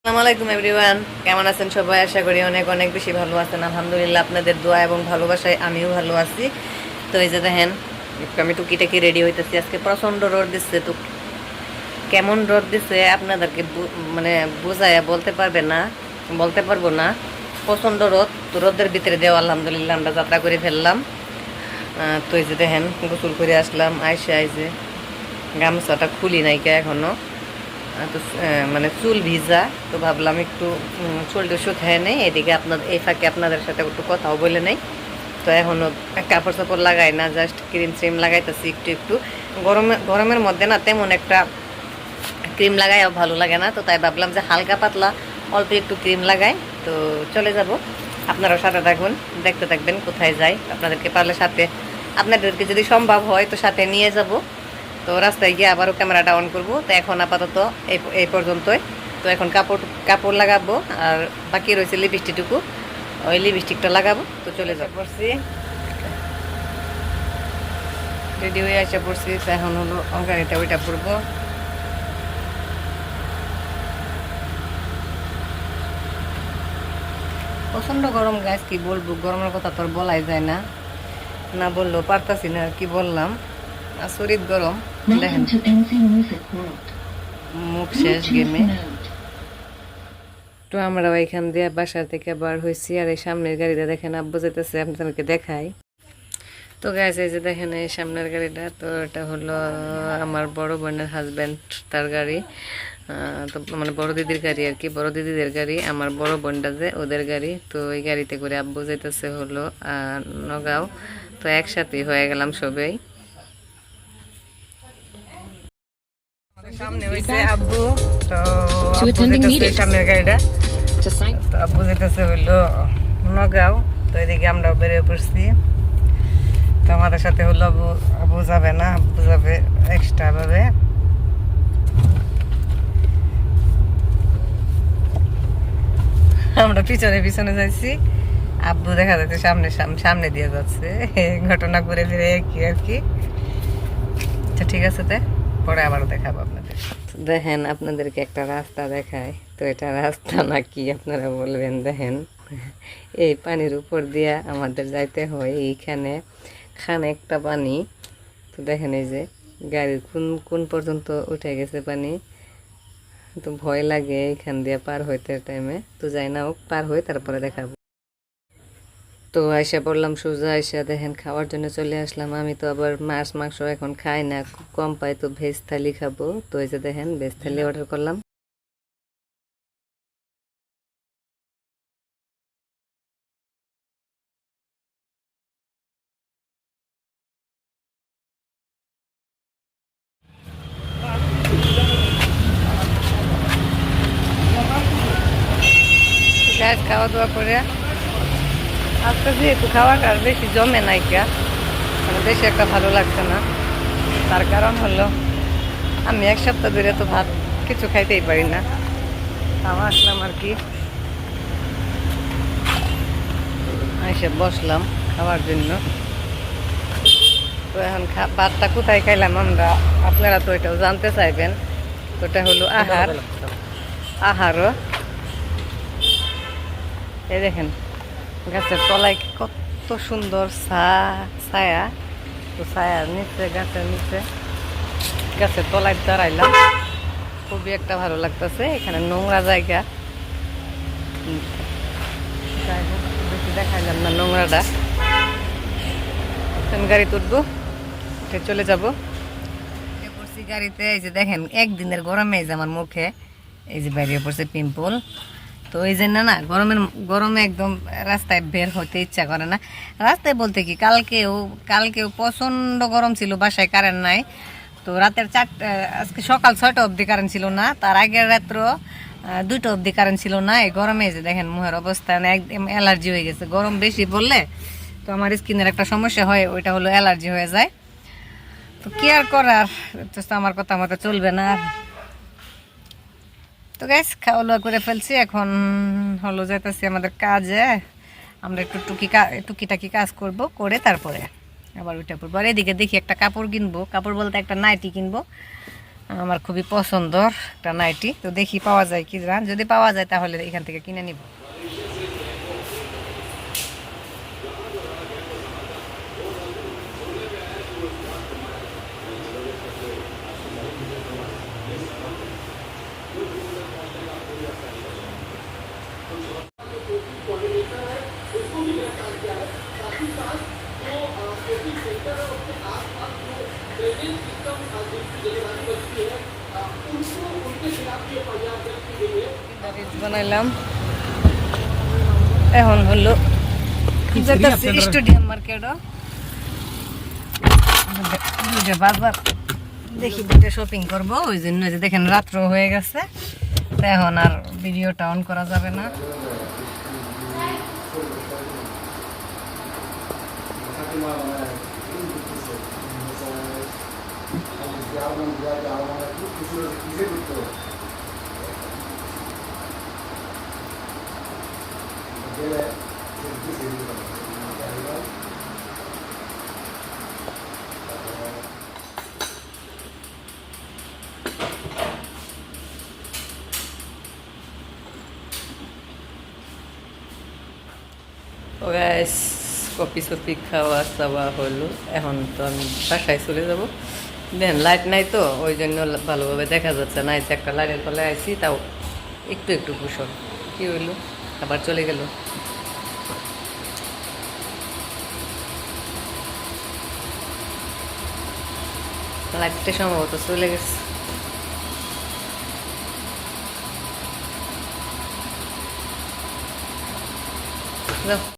আসসালামু আলাইকুম এভরিওয়ান। কেমন আছেন সবাই? আশা করি অনেক অনেক বেশি ভালো আছেন। আলহামদুলিল্লাহ আপনাদের দোয়া এবং ভালোবাসায় আমিও ভালো আছি। তো এই যে দেখেন আমি টুকিটাকি রেডি হইতেছি। আজকে প্রচণ্ড রোদ দিচ্ছে তো। কেমন রোদ দিচ্ছে আপনাদেরকে মানে বোঝায় বলতে পারবে না? বলতে পারব না। প্রচণ্ড রোদ। তো রোদের ভিতরে দেওয়া আলহামদুলিল্লাহ আমরা যাত্রা করে ফেললাম। তো এই যে দেখেন গোসল করে আসলাম। আইসে আইসে গামছাটা খুলি নাইকা এখনও। আহ, তো মানে চুল ভিজা, তো ভাবলাম একটু চুলটা শুকায় নেই, এদিকে আপনার এই ফাঁকে আপনাদের সাথে একটু কথাও বলে নেই। তো এখনও কাপড় চাপড় লাগাই না জাস্ট ক্রিম ট্রিম লাগাইতেছি একটু একটু। গরমে, গরমের মধ্যে না তেমন একটা ক্রিম লাগাইও ভালো লাগে না, তো তাই ভাবলাম যে হালকা পাতলা, অল্প একটু ক্রিম লাগাই, তো চলে যাব। আপনারাও সাথে থাকুন, দেখতে থাকবেন কোথায় যাই। আপনাদেরকে পারলে সাথে, আপনাদেরকে যদি সম্ভব হয় তো সাথে নিয়ে যাব। তো রাস্তায় গিয়ে আবারও ক্যামেরাটা অন করব। তো এখন আপাতত এই এই পর্যন্তই। তো এখন কাপড় কাপড় লাগাবো আর বাকি রয়েছে লিপস্টিকটুকু ওই লিপস্টিকটা লাগাবো তো চলে যাব। পড়ছি রেডি হয়ে আসা পড়ছি তো এখন হলো গাড়িটা ওইটা পড়ব প্রচণ্ড গরম গাছ কি বলব? গরমের কথা তোর বলাই যায় না। না বললেও পারতাছি না কি বললাম? আসরিত গরম। দেখেন. মুখ শেষ গেমে তো আমরা এখান দিয়ে বাসা থেকে বার হয়েছি আর এই সামনের গাড়িটা দেখেন আব্বু যেতেছে আপনাদেরকে দেখাই। তো গাছ এই যে দেখেন এই সামনের গাড়িটা তো এটা হলো আমার বড় বোনের হাজব্যান্ড তার গাড়ি। আহ, তো মানে বড় দিদির গাড়ি আর কি বড় দিদিদের গাড়ি আমার বড় বোনটা যে ওদের গাড়ি। তো ওই গাড়িতে করে আব্বু যেতেছে হলো আহ, নগাঁও। তো একসাথেই হয়ে গেলাম সবাই। সামনে হয়েছে আব্বু। তো আব্বু যেতেছে সামনের গাড়িটা। তো আব্বু যেতেছে হইল নগাঁও। তো এদিকে আমরা বেরিয়ে পড়ছি। তো আমাদের সাথে হলো আবু আবু যাবে না আব্বু যাবে এক্সট্রা ভাবে। আমরা পিছনে পিছনে যাচ্ছি আব্বু দেখা যাচ্ছে সামনে সাম- সামনে দিয়ে যাচ্ছে। ঘটনা ঘুরে ফিরে কি আর কি। ঠিক আছে তে পরে আবার দেখাবো আপনাদের। দেখেন, আপনাদেরকে একটা রাস্তা দেখায়। তো এটা রাস্তা নাকি আপনারা বলবেন, দেখেন। এই পানির উপর দিয়া আমাদের যাইতে হয়, এইখানে খান একটা পানি। তো দেখেন এই যে গাড়ির কোন কোন পর্যন্ত উঠে গেছে পানি। তো ভয় লাগে এইখান দিয়ে পার হইতে টাইমে তো যাই না হোক, পার হই তারপরে দেখাবো। তো আইসা পড়লাম সোজা আইসা দেখেন খাওয়ার জন্য চলে আসলাম। আমি তো আবার মাছ মাংস এখন খাই না খুব কম পাই তো ভেজ থালি খাব। তো এই যে দেখেন ভেজ থালি অর্ডার করলাম। গ্যাস খাওয়া দাওয়া করে। আজকে যেহেতু খাওয়াটা আর বেশি জমে নাই কা মানে বেশি একটা ভালো লাগছে না। তার কারণ হলো, আমি এক সপ্তাহ ধরে তো ভাত কিছু খাইতেই পারি না। তাও আসলাম আর কি। এসে বসলাম খাওয়ার জন্য। তো এখন ভাতটা কোথায় খাইলাম আমরা? আপনারা তো এটাও জানতে চাইবেন। ওটা হলো আহার। আহারও। এই দেখেন গাছের তলায় কত সুন্দর ছায়া তো ছায়ার নিচে, গাছের নিচে। গাছের তলায় দাঁড়াইলাম। খুবই একটা ভালো লাগতেছে। এখানে নোংরা জায়গা। বেশি দেখাইলাম না নোংরাটা। গাড়ি তুলবো, উঠে চলে যাব। পড়ছি গাড়িতে। এই যে দেখেন, একদিনের গরমে যে আমার মুখে। এই যে বেরিয়ে পড়ছে পিম্পল। তো এই জন্য না গরমের, গরমে একদম রাস্তায় বের হতে ইচ্ছা করে না। রাস্তায় বলতে কি, কালকেও কালকেও প্রচণ্ড গরম ছিল, বাসায় কারেন্ট নাই। তো রাতের চারটে, আজকে সকাল ছয়টা অবধি কারেন্ট ছিল না, তার আগের রাত্র দুটো অবধি কারেন্ট ছিল না। এই গরমে যে দেখেন মুহের অবস্থা মানে একদম অ্যালার্জি হয়ে গেছে। গরম বেশি পড়লে তো আমার স্কিনের একটা সমস্যা হয়, ওইটা হলো অ্যালার্জি হয়ে যায়। তো কি আর করার, তো আমার কথা মতো চলবে না তো গ্যাস খাওয়া দাওয়া করে ফেলছি। এখন হলো যাইতেছি আমাদের কাজে। আমরা একটু টুকি টুকিটাকি কাজ করব, করে তারপরে আবার ওইটা পরবো আর এদিকে দেখি একটা কাপড় কিনবো। কাপড় বলতে একটা নাইটি কিনবো। আমার খুবই পছন্দর একটা নাইটি। তো দেখি পাওয়া যায় কি যদি পাওয়া যায় তাহলে এখান থেকে কিনে নিব। বানাইলাম এখন হলো স্টেডিয়াম মার্কেটও দুটো বাজার দেখি দুটো শপিং করব ওই জন্য যে দেখেন রাত্র হয়ে গেছে। এখন আর ভিডিওটা অন করা যাবে না। aklıma bana tuttu. Yavrum ya yavrum tuttu. Bize tuttu. Böyle sevgi seviyorum. Yes. কপি সপি খাওয়া চাওয়া হলো। এখন তো আমি বাসায় চলে যাব। দেন লাইট নাই তো, ওই জন্য ভালোভাবে দেখা যাচ্ছে না। যে একটা লাইটের তলায় আইছি, তাও একটু একটু কুশল। কি হইল? আবার চলে গেল। লাইটটা সম্ভবত চলে গেছে। যাও।